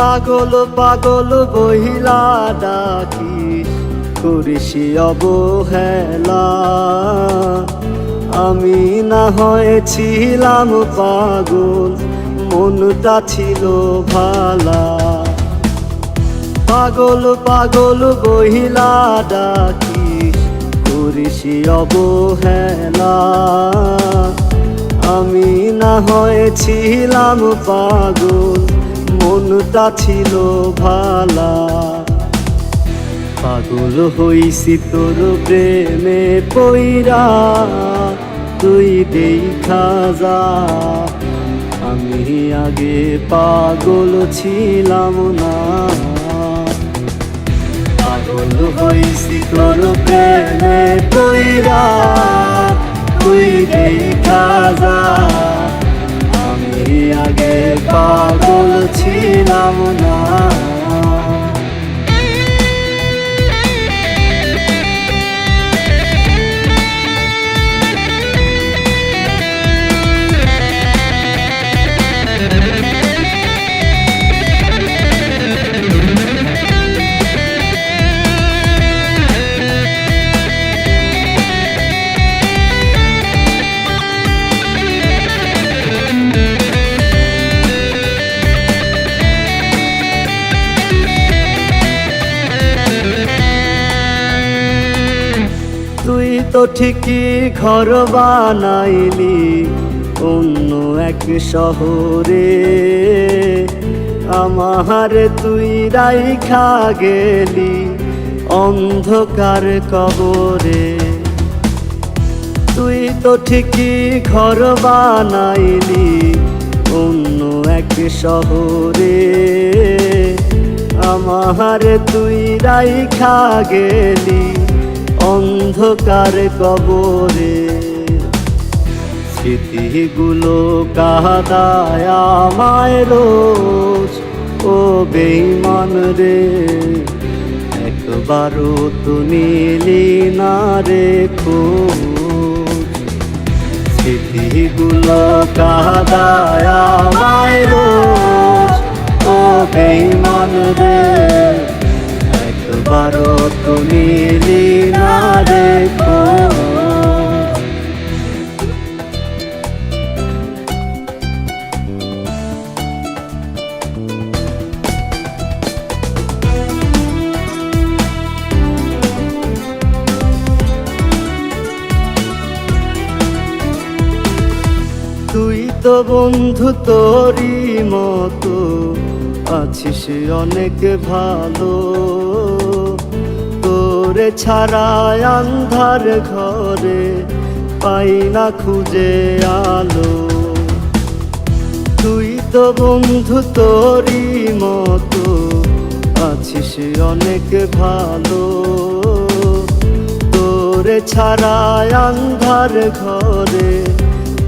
পাগল পাগল বহিলা ডাকি করিসি অবহেলা। আমি না হয়েছিলাম পাগল, মনটা ছিল ভালা। পাগল পাগল বহিলা ডাকি করিসি অবহেলা। আমি না হয়েছিলাম পাগল মনটা ছিল ভালা। পাগল হইছি তোর প্রেমে পইরা, তুই দেখা যা। আমি আগে পাগল ছিলাম না। পাগল হইছি তোর প্রেমে পইরা, তুই দেখা যা। আমি আগে পাগল ছিলাম না। তো ঠিকই ঘর বানাইলি, অন্য এক শহরে। আমার তুই রাইখা গেলি অন্ধকার কবরে। তুই তো ঠিকই ঘর বানাইলি অন্য এক শহরে। আমার তুই রাইখা গেলি অন্ধকার কবরে। স্মৃতিগুলো কাদায় আমায় রোজ, ও বেইমান রে, একবারও তো নিলি না রে স্মৃতিগুলো কাদায় আমায় রোজ, ও বেইমান রে, একবারও তো নিলি তো বন্ধু তোরই মতো, আছিস অনেক ভালো। তোরে ছাড়া আন্ধার ঘরে পাই না খুঁজে আলো। তুই তো বন্ধু তোরই মতো, আছিস অনেক ভালো। তোরে ছাড়া আন্ধার ঘরে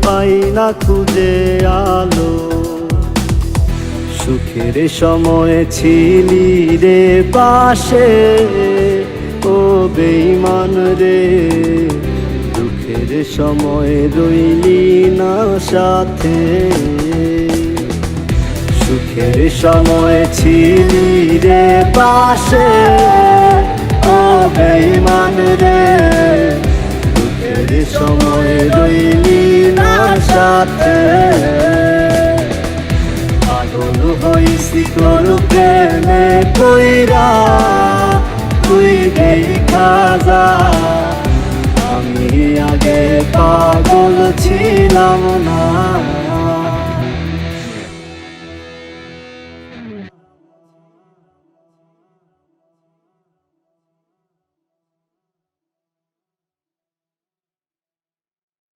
পাই না খুঁজে আলো। সুখের সময় ছিলি রে পাশে, ও বেইমান রে। দুঃখের সময় রইলি না সাথে। সুখের সময় ছিলি রে পাশে হইছি তোর প্রেমে কইরা তুই দেখা যা আমি আগে পাগল ছিলাম না